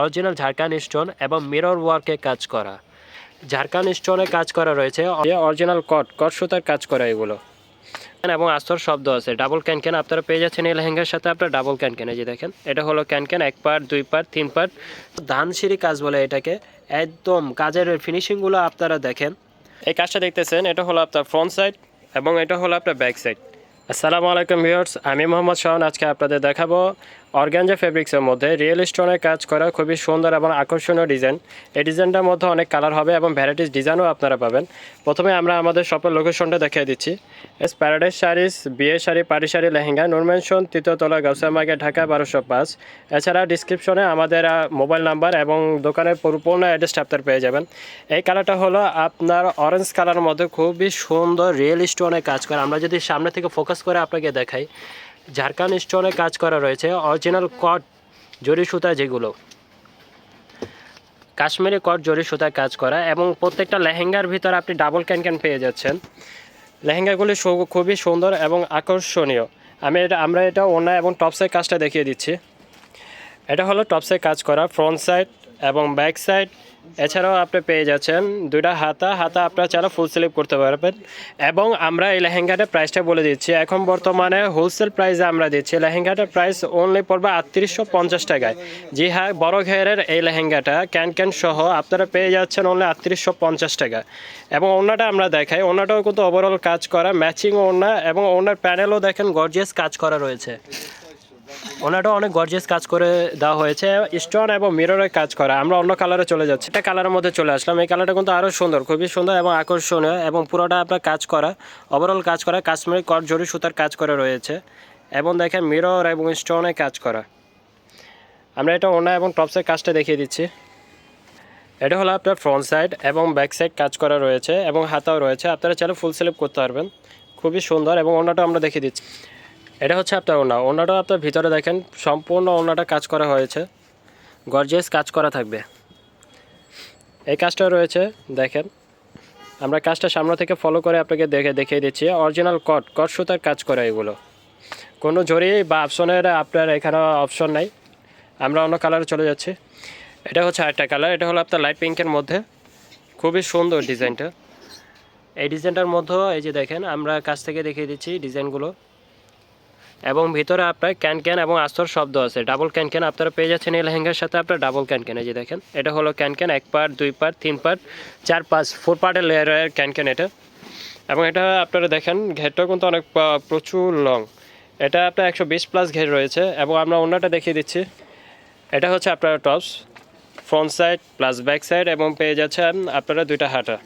Original ঝাড়খান stone এবং mirror ওয়ার্কে কাজ করা। ঝাড়খান স্টোনে কাজ করা রয়েছে অরিজিনাল কট কট সুতার কাজ করা এগুলো। এবং আস্তর শব্দ আছে, ডাবল ক্যান ক্যান, আপনারা পেয়ে যাচ্ছেন এই লেহেঙ্গার সাথে আপনার ডাবল ক্যান ক্যান যে দেখেন, এটা হলো ক্যান ক্যান, এক পার্ট, দুই পার্ট, তিন পার্ট। ধানসিঁড়ি কাজ বলে এটাকে, একদম কাজের ফিনিশিংগুলো আপনারা দেখেন। এই কাজটা দেখতেছেন, এটা হলো আপনার ফ্রন্ট সাইড এবং এটা হলো আপনার ব্যাক সাইড। আসসালামু আলাইকুম ভিউয়ার্স, আমি মোহাম্মদ শাহন আজকে আপনাদের দেখাবো অর্গানজা ফেব্রিক্সের মধ্যে রিয়েল স্টোনে কাজ করা খুবই সুন্দর এবং আকর্ষণীয় ডিজাইন। এই ডিজাইনটার মধ্যে অনেক কালার হবে এবং ভ্যারাইটিস ডিজাইনও আপনারা পাবেন। প্রথমে আমরা আমাদের শপের লোকেশনটা দেখিয়ে দিচ্ছি। এস প্যারাডাইস শাড়িস বিয়ে শাড়ি পাড়ি শাড়ি, লেহেঙ্গা নুরমেনশন তৃতীয়তলা গাউসা মার্কেট, ঢাকা, বারোশো পাঁচ। এছাড়া ডিসক্রিপশনে আমাদের মোবাইল নাম্বার এবং দোকানের পরিপূর্ণ অ্যাড্রেসটা আপনার পেয়ে যাবেন। এই কালারটা হলো আপনার অরেঞ্জ কালারের মধ্যে খুবই সুন্দর রিয়েল স্টোনে কাজ করে। আমরা যদি সামনে থেকে ফোকাস করে আপনাকে দেখাই ঝাড়খান স্টোনে কাজ করা রয়েছে অরিজিনাল কট জরি সুতা যেগুলো। কাশ্মীরি কট জরি সুতা কাজ করা এবং প্রত্যেকটা লেহেঙ্গার ভিতরে আপনি ডাবল ক্যান ক্যান পেয়ে যাচ্ছেন। লেহেঙ্গাগুলি খুবই সুন্দর এবং আকর্ষণীয়। আমি এটা, আমরা এটা ওনা এবং টপসের কাজটা দেখিয়ে দিচ্ছি। এটা হলো টপসের কাজ করা ফ্রন্ট সাইড এবং ব্যাক সাইড এছাড়াও আপনি পেয়ে যাচ্ছেন দুইটা হাতা হাতা আপনার চাইলে ফুল স্লিপ করতে পারবেন। এবং আমরা এই লেহেঙ্গাটার প্রাইসটা বলে দিচ্ছি। এখন বর্তমানে হোলসেল প্রাইসে আমরা দিচ্ছি। লেহেঙ্গাটার প্রাইস অনলি পড়বে আটত্রিশশো পঞ্চাশ টাকায়। জি হ্যাঁ বড় ঘেরের এই লেহেঙ্গাটা, ক্যান ক্যান সহ আপনারা পেয়ে যাচ্ছেন অনলি আটত্রিশশো পঞ্চাশ টাকা এবং ওনাটা আমরা দেখাই। ওনাটাও কিন্তু ওভারঅল কাজ করা ম্যাচিং ওনা এবং ওনার প্যানেলও দেখেন গর্জিয়াস কাজ করা রয়েছে। ওনাটাও অনেক গর্জিয়াস কাজ করে দেওয়া হয়েছে। স্টোন এবং মিররের কাজ করা। আমরা অন্য কালারে চলে যাচ্ছি। এটা কালারের মধ্যে চলে আসলাম। এই কালারটা কিন্তু আরও সুন্দর, খুবই সুন্দর এবং আকর্ষণীয় এবং পুরোটা আপনার কাজ করা ওভারঅল কাজ করা কাশ্মীরি কট জরি সুতার কাজ করা রয়েছে। এবং দেখেন মিরর এবং স্টোনে কাজ করা। আমরা এটা ওনা এবং টপসের কাজটা দেখিয়ে দিচ্ছি। এটা হলো আপনার ফ্রন্ট সাইড এবং ব্যাক সাইড কাজ করা রয়েছে এবং হাতাও রয়েছে। আপনারা চাইলে ফুল স্লিপ করতে পারবেন। খুবই সুন্দর এবং ওনাটা আমরা দেখিয়ে দিচ্ছি। এটা হচ্ছে আপনার ওনা। ওনাটা আপনার ভিতরে দেখেন, সম্পূর্ণ ওনাটা কাজ করা হয়েছে। গর্জিয়াস কাজ করা থাকবে। এই কাজটা রয়েছে, দেখেন। আমরা কাজটা সামনে থেকে ফলো করে আপনাকে দেখে দেখিয়ে দিচ্ছি। অরিজিনাল কট কট সুতার কাজ করা এগুলো। কোনো জরি বা অপশনের আপনার এখানে অপশন নাই। আমরা অন্য কালারে চলে যাচ্ছি। এটা হচ্ছে আরেকটা কালার এটা হলো আপনার লাইট পিঙ্কের মধ্যে। খুবই সুন্দর ডিজাইনটা এই ডিজাইনটার মধ্যেও এই যে দেখেন, আমরা কাছ থেকে দেখিয়ে দিচ্ছি ডিজাইনগুলো এবং ভিতরে আপনার ক্যান ক্যান এবং আস্তর শব্দ আছে। ডাবল ক্যান ক্যান আপনারা পেয়ে যাচ্ছেন এই লেহেঙ্গার সাথে, আপনার ডাবল ক্যান ক্যান, এই যে দেখেন। এটা হলো ক্যান ক্যান, এক পার্ট, দুই পার্ট, তিন পার্ট, চার পাঁচ ফোর পার্টের লেয়ারের ক্যান ক্যান এটা। এবং এটা আপনারা দেখেন, ঘেরটাও কিন্তু অনেক প্রচুর লং এটা আপনার একশো বিশ প্লাস ঘের রয়েছে এবং আমরা অন্যটা দেখিয়ে দিচ্ছি। এটা হচ্ছে আপনার tops front side plus back side এবং পেয়ে যাচ্ছেন আপনারা দুইটা হাতা।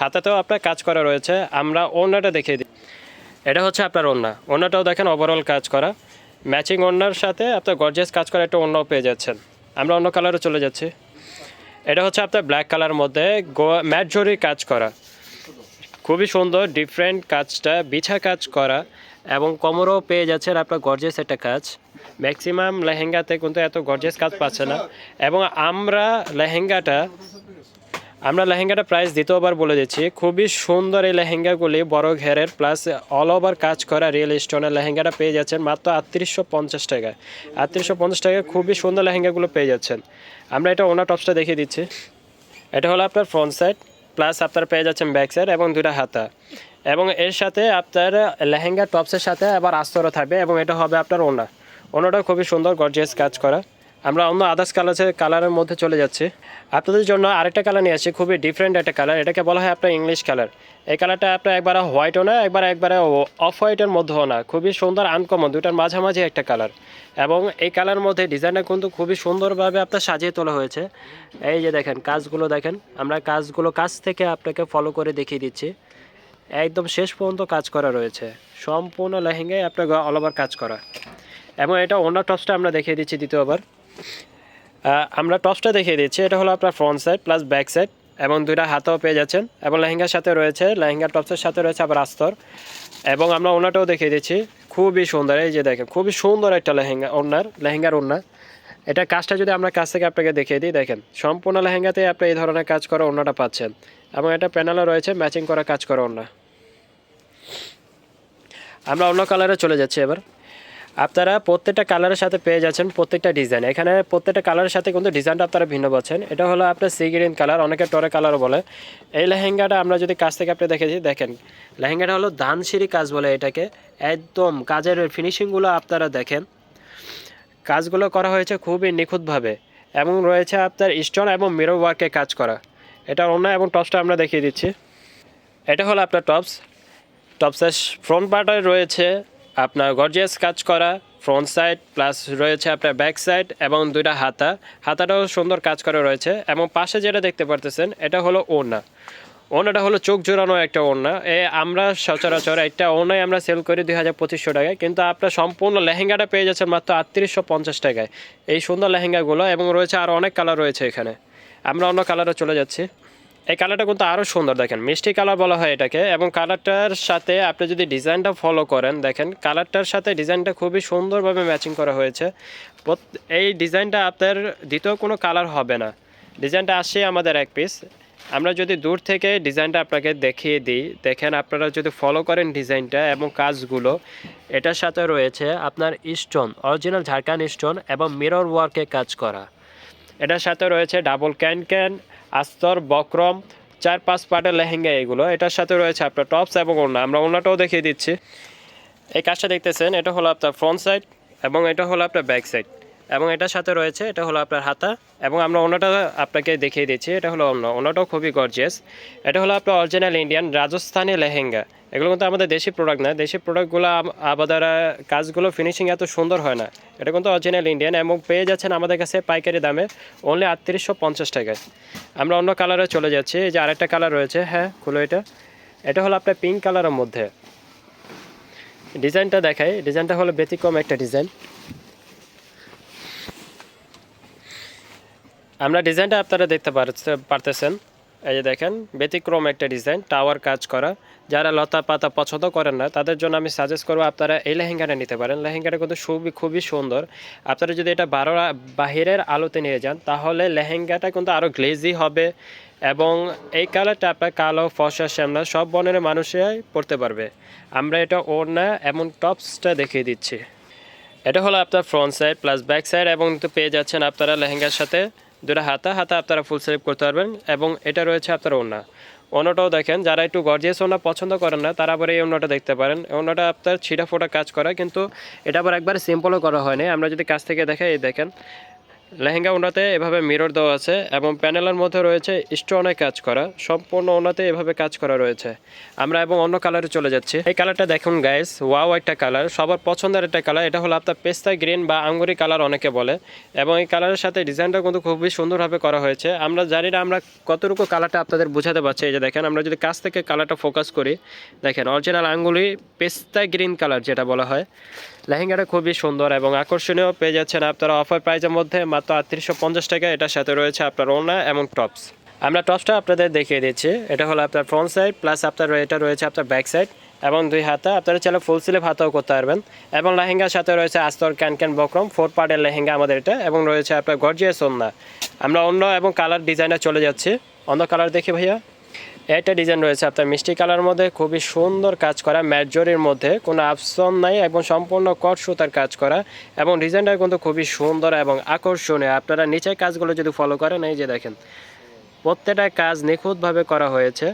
হাতাতেও আপনার কাজ করা রয়েছে। আমরা অন্যটা দেখিয়ে দিই এটা হচ্ছে আপনার ওড়না। ওড়নাটাও দেখেন ওভারঅল কাজ করা। ম্যাচিং ওড়নার সাথে আপনার গর্জেস কাজ করা একটা ওড়নাও পেয়ে যাচ্ছেন। আমরা অন্য কালারে চলে যাচ্ছি। এটা হচ্ছে আপনার ব্ল্যাক কালার মধ্যে ম্যাট জরি কাজ করা। খুবই সুন্দর ডিফারেন্ট কাজটা, বিছা কাজ করা এবং কোমরও পেয়ে যাচ্ছেন আপনার গর্জেস একটা কাজ। ম্যাক্সিমাম লেহেঙ্গাতে কিন্তু এত গর্জেস কাজ পাচ্ছে না। এবং আমরা লেহেঙ্গাটা আমরা লেহেঙ্গাটা প্রাইস দ্বিতীয়বার বলে দিচ্ছি। খুবই সুন্দর এই লেহেঙ্গাগুলি, বড় ঘেরের প্লাস অল ওভার কাজ করা রিয়েল স্টোনের লেহেঙ্গাটা পেয়ে যাচ্ছেন মাত্র আটত্রিশশো পঞ্চাশ টাকায়। আটত্রিশশো পঞ্চাশ টাকায় খুবই সুন্দর লেহেঙ্গাগুলো পেয়ে যাচ্ছেন। আমরা এটা ওনার টপসটা দেখিয়ে দিচ্ছি। এটা হলো আপনার ফ্রন্ট সাইড প্লাস আপনার পেয়ে যাচ্ছেন ব্যাক সাইড এবং দুটা হাতা। এবং এর সাথে আপনার লেহেঙ্গা টপসের সাথে আবার আস্তরও থাকবে এবং এটা হবে আপনার ওনা ওনাটা খুবই সুন্দর গর্জিয়াস কাজ করা। আমরা অন্য আদার্স কালার কালারের মধ্যে চলে যাচ্ছি। আপনাদের জন্য আরেকটা কালার নিয়ে আসছি, খুবই ডিফারেন্ট একটা কালার এটাকে বলা হয় আপনার ইংলিশ কালার এই কালারটা আপনার একবার হোয়াইটও না, একবার একবারে অফ হোয়াইটের মধ্যেও না। খুবই সুন্দর আনকমন দুটার মাঝামাঝি একটা কালার এবং এই কালার মধ্যে ডিজাইনটা কিন্তু খুবই সুন্দরভাবে আপনার সাজিয়ে তোলা হয়েছে। এই যে দেখেন, কাজগুলো দেখেন, আমরা কাজগুলো কাজ থেকে আপনাকে ফলো করে দেখিয়ে দিচ্ছি। একদম শেষ পর্যন্ত কাজ করা রয়েছে। সম্পূর্ণ লেহেঙ্গায় আপনার অল ওভার কাজ করা। এবং এটা অন্য টপসটা আমরা দেখিয়ে দিচ্ছি দ্বিতীয়বার। আমরা টপসটা দেখিয়ে দিচ্ছি। এটা হলো আপনার front side plus back side এবং দুইটা হাতেও পেয়ে যাচ্ছেন এবং লেহেঙ্গার সাথে রয়েছে, লেহেঙ্গার টপসের সাথে রয়েছে আবার আস্তর। এবং আমরা ওনাটাও দেখিয়ে দিচ্ছি, খুবই সুন্দর। এই যে দেখেন, খুবই সুন্দর একটা লেহেঙ্গা ওনার, লেহেঙ্গার ওনা এটা কাজটা যদি আমরা কাছ থেকে আপনাকে দেখিয়ে দিই, দেখেন, সম্পূর্ণ লেহেঙ্গাতে আপনি এই ধরনের কাজ করা ওনাটা পাচ্ছেন। এবং এটা প্যানেলও রয়েছে ম্যাচিং করা কাজ করা ওনা আমরা অন্য কালারে চলে যাচ্ছি এবার। আপনারা প্রত্যেকটা কালারের সাথে পেয়ে যাচ্ছেন প্রত্যেকটা ডিজাইন। এখানে প্রত্যেকটা কালারের সাথে কিন্তু ডিজাইনটা আপনারা ভিন্ন পাচ্ছেন। এটা হলো আপনার সি গ্রিন কালার অনেকে টরে কালারও বলে। এই লেহেঙ্গাটা আমরা যদি কাছ থেকে আপনি দেখেছি দেখেন। লেহেঙ্গাটা হলো ধানসিঁড়ি কাজ বলে এটাকে। একদম কাজের ফিনিশিংগুলো আপনারা দেখেন। কাজগুলো করা হয়েছে খুবই নিখুঁতভাবে এবং রয়েছে আপনার স্টোন এবং মিরো ওয়ার্কে কাজ করা। এটা অন্য এবং টপসটা আমরা দেখিয়ে দিচ্ছি। এটা হলো আপনার টপস টপসের ফ্রন্ট পার্টে রয়েছে আপনার গর্জিয়াস কাজ করা ফ্রন্ট সাইড প্লাস রয়েছে আপনার ব্যাক সাইড এবং দুইটা হাতা। হাতাটাও সুন্দর কাজ করা রয়েছে এবং পাশে যেটা দেখতে পারতেছেন, এটা হলো ওড়না। ওনাটা হলো চোখ জোড়ানো একটা ওড়না। এ আমরা সচরাচর একটা ওড়নায় আমরা সেল করি দুই হাজার পঁচিশশো টাকায়, কিন্তু আপনার সম্পূর্ণ লেহেঙ্গাটা পেয়ে যাচ্ছেন মাত্র আটত্রিশশো পঞ্চাশ টাকায়। এই সুন্দর লেহেঙ্গাগুলো এবং রয়েছে আরও অনেক কালার রয়েছে এখানে। আমরা অন্য কালারে চলে যাচ্ছি। এই কালারটা কিন্তু আরও সুন্দর দেখেন। মিষ্টি কালার বলা হয় এটাকে এবং কালারটার সাথে আপনি যদি ডিজাইনটা ফলো করেন, দেখেন কালারটার সাথে ডিজাইনটা খুবই সুন্দরভাবে ম্যাচিং করা হয়েছে। এই ডিজাইনটা আপনার দ্বিতীয় কোনো কালার হবে না। ডিজাইনটা আসে আমাদের এক পিস আমরা যদি দূর থেকে ডিজাইনটা আপনাকে দেখিয়ে দিই, দেখেন আপনারা যদি ফলো করেন ডিজাইনটা এবং কাজগুলো, এটার সাথে রয়েছে আপনার স্টোন অরিজিনাল ঝাড়খান স্টোন এবং মিরর ওয়ার্কে কাজ করা। এটার সাথে রয়েছে ডাবল ক্যান ক্যান আস্তর, বক্রম চার পাঁচ পাটের লেহেঙ্গা এগুলো। এটার সাথে রয়েছে আপনার টপস এবং ওড়না। আমরা ওড়নাটাও দেখিয়ে দিচ্ছি। এই কাজটা দেখতেছেন, এটা হলো আপনার ফ্রন্ট সাইড এবং এটা হলো আপনার ব্যাক সাইড। এবং এটার সাথে রয়েছে, এটা হলো আপনার হাতা এবং আমরা ওনাটা আপনাকে দেখিয়ে দিচ্ছি, এটা হলো অন্য ওনাটাও খুবই গর্জিয়াস এটা হলো আপনার অরিজিনাল ইন্ডিয়ান রাজস্থানি লেহেঙ্গা। এগুলো কিন্তু আমাদের দেশি প্রোডাক্ট না। দেশি প্রোডাক্টগুলো আবাদার কাজগুলো ফিনিশিং এত সুন্দর হয় না। এটা কিন্তু অরিজিনাল ইন্ডিয়ান এবং পেয়ে যাচ্ছেন আমাদের কাছে পাইকারি দামে অনলি আটত্রিশশো পঞ্চাশ টাকায়। আমরা অন্য কালারে চলে যাচ্ছি। এই যে আরেকটা কালার রয়েছে হ্যাঁ খুলো এটা। এটা হলো আপনার পিঙ্ক কালারের মধ্যে। ডিজাইনটা দেখাই। ডিজাইনটা হলো ব্যতিক্রম একটা ডিজাইন। আমরা ডিজাইনটা আপনারা দেখতে পারতেছেন। এই যে দেখেন, ব্যতিক্রম একটা ডিজাইন টাওয়ার কাজ করা। যারা লতা পাতা পছন্দ করেন না, তাদের জন্য আমি সাজেস্ট করব আপনারা এই লেহেঙ্গাটা নিতে পারেন। লেহেঙ্গাটা কিন্তু খুবই খুবই সুন্দর। আপনারা যদি এটা বারো বাহিরের আলোতে নিয়ে যান, তাহলে লেহেঙ্গাটা কিন্তু আরও গ্লেজি হবে এবং এই কালারটা আপনার কালো, ফসা, শ্যামলা সব বর্ণের মানুষরাই পড়তে পারবে। আমরা এটা ওড়না এমন টপসটা দেখিয়ে দিচ্ছি। এটা হলো আপনার front side plus back side এবং পেয়ে যাচ্ছেন আপনারা লেহেঙ্গার সাথে। দুটো হাতা হাতা আপনারা ফুল স্লিপ করতে পারবেন এবং এটা রয়েছে আপনার ওনা ওনাটাও দেখেন, যারা একটু গর্জিয়াস ওনা পছন্দ করেন না, তারা আবার এই ওনাটা দেখতে পারেন। অন্যটা আপনার ছিটা ফোটা কাজ করা, কিন্তু এটা আবার একবার সিম্পলও করা হয়নি আমরা যদি কাছ থেকে দেখে এই দেখেন লেহেঙ্গা ওনাতে এভাবে মিরর দেওয়া আছে এবং প্যানেলের মধ্যে রয়েছে স্টোনে কাজ করা, সম্পূর্ণ ওনাতে এভাবে কাজ করা রয়েছে। আমরা এবং অন্য কালারে চলে যাচ্ছি। এই কালারটা দেখুন গাইস ওয়াও একটা কালার সবার পছন্দের একটা কালার এটা হলো আপনার পেস্তা গ্রিন বা আঙ্গুরি কালার অনেকে বলে। এবং এই কালারের সাথে ডিজাইনটা কিন্তু খুবই সুন্দরভাবে করা হয়েছে। আমরা জানি না আমরা কতটুকু কালারটা আপনাদের বোঝাতে পারছি। এই যে দেখেন, আমরা যদি কাছ থেকে কালারটা ফোকাস করি, দেখেন অরিজিনাল আঙ্গুলি পেস্তা গ্রিন কালার যেটা বলা হয়। লেহেঙ্গাটা খুবই সুন্দর এবং আকর্ষণীয়। পেয়ে যাচ্ছেন আপনারা অফার প্রাইজের মধ্যে মাত্র আটত্রিশশো পঞ্চাশ টাকা। এটার সাথে রয়েছে আপনার ওড়না এবং টপস আমরা টপসটা আপনাদের দেখিয়ে দিচ্ছি। এটা হলো আপনার ফ্রন্ট সাইড প্লাস আপনার এটা রয়েছে আপনার ব্যাক সাইড এবং দুই হাতা আপনারা চাইলে ফুল স্লিভ হাতাও করতে পারবেন। এবং লেহেঙ্গার সাথে রয়েছে আস্তর ক্যান ক্যান বক্রম ফোর পার্টের লেহেঙ্গা আমাদের এটা এবং রয়েছে আপনার গর্জিয়াস ওড়না। আমরা অন্য এবং কালার ডিজাইনে চলে যাচ্ছি। অন্য কালার দেখি ভাইয়া। একটা ডিজাইন রয়েছে আপনার মিষ্টি কালার মধ্যে, খুবই সুন্দর কাজ করা ম্যাজরির মধ্যে, কোনো আপশন নাই এবং সম্পূর্ণ কট সুতার কাজ করা এবং ডিজাইনটা কিন্তু খুবই সুন্দর এবং আকর্ষণীয়। আপনারা নিচের কাজগুলো যদি ফলো করেন, এই যে দেখেন, প্রত্যেকটা কাজ নিখুঁতভাবে করা হয়েছে।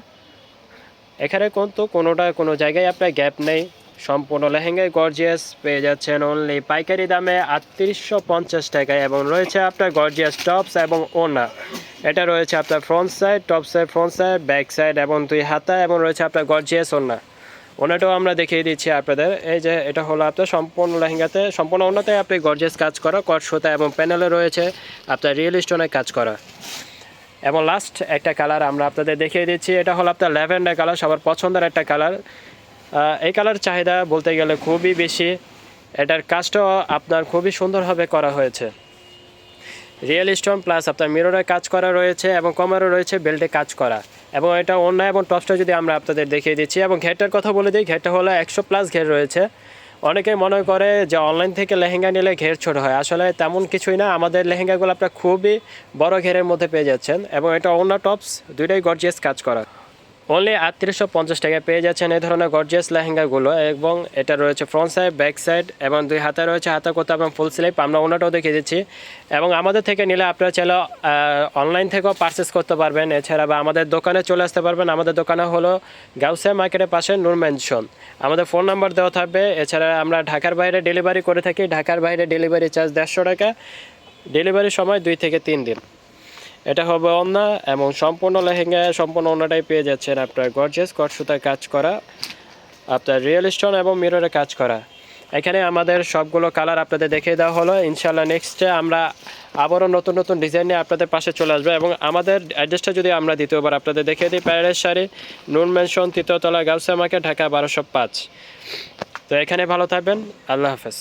এখানে কিন্তু কোনোটা কোনো জায়গায় আপনার গ্যাপ নেই। সম্পূর্ণ লেহেঙ্গায় গর্জিয়াস পেয়ে যাচ্ছেন অনলি পাইকারি দামে আটত্রিশশো পঞ্চাশ টাকায় এবং রয়েছে আপনার গর্জিয়াস টপস এবং ওনা। এটা রয়েছে আপনার ফ্রন্ট সাইড টপসের ফ্রন্ট সাইড ব্যাক সাইড এবং দুই হাতা এবং রয়েছে আপনার গর্জিয়াস ওনা। ওনাটাও আমরা দেখিয়ে দিচ্ছি আপনাদের। এই যে এটা হলো আপনার সম্পূর্ণ লেহেঙ্গাতে, সম্পূর্ণ ওনাতে আপনি গর্জিয়াস কাজ করা কট সুতা এবং প্যানেলে রয়েছে আপনার রিয়েল স্টোনের কাজ করা। এবং লাস্ট একটা কালার আমরা আপনাদের দেখিয়ে দিচ্ছি, এটা হলো আপনার ল্যাভেন্ডার কালার সবার পছন্দের একটা কালার এই কালার চাহিদা বলতে গেলে খুবই বেশি। এটার কাজটাও আপনার খুবই সুন্দরভাবে করা হয়েছে। রিয়েল স্টোন প্লাস আপনার মিররে কাজ করা রয়েছে এবং কমারও রয়েছে বেল্টে কাজ করা। এবং এটা অন্য এবং টপসটা যদি আমরা আপনাদের দেখিয়ে দিচ্ছি, এবং ঘেরটার কথা বলে দিই, ঘেরটা হলো একশো প্লাস ঘের রয়েছে। অনেকে মনে করে যে অনলাইন থেকে লেহেঙ্গা নিলে ঘের ছোট হয়। আসলে তেমন কিছুই না, আমাদের লেহেঙ্গাগুলো আপনার খুবই বড় ঘেরের মধ্যে পেয়ে যাচ্ছেন। এবং এটা অন্য টপস দুইটাই গর্জিয়াস কাজ করা। অনলি আটত্রিশশো পঞ্চাশ টাকায় পেয়ে যাচ্ছেন এই ধরনের গর্জিয়াস লেহেঙ্গাগুলো এবং এটা রয়েছে ফ্রন্ট সাইড ব্যাক সাইড এবং দুই হাতে রয়েছে হাতে কোথাও এবং ফুল স্লিপ আমরা ওনাটাও দেখিয়ে দিচ্ছি। এবং আমাদের থেকে নিলে আপনারা চাইলে অনলাইন থেকেও পারচেস করতে পারবেন। এছাড়া বা আমাদের দোকানে চলে আসতে পারবেন। আমাদের দোকানে হলো গাউসিয়া মার্কেটের পাশে নূর ম্যানশন আমাদের ফোন নাম্বার দেওয়া থাকবে। এছাড়া আমরা ঢাকার বাইরে ডেলিভারি করে থাকি। ঢাকার বাইরে ডেলিভারি চার্জ দেড়শো টাকা। ডেলিভারির সময় দুই থেকে তিন দিন। এটা হবে অন্যা এবং সম্পূর্ণ লেহেঙ্গা, সম্পূর্ণ অন্যটাই পেয়ে যাচ্ছেন আপনার গর্জেস কট সুতার কাজ করা, আপনার রিয়েল স্টোন এবং মিররে কাজ করা। এখানে আমাদের সবগুলো কালার আপনাদের দেখিয়ে দেওয়া হলো। ইনশাল্লাহ নেক্সটে আমরা আবারও নতুন নতুন ডিজাইন নিয়ে আপনাদের পাশে চলে আসব এবং আমাদের অ্যাড্রেসটা যদি আমরা দ্বিতীয়বার আপনাদের দেখিয়ে দিই প্যারাডাইস শাড়ি নুন মেনশন তৃতীয়তলা গাউসা মার্কেট ঢাকা বারোশো পাঁচ। তো এখানে ভালো থাকবেন। আল্লাহ হাফেজ।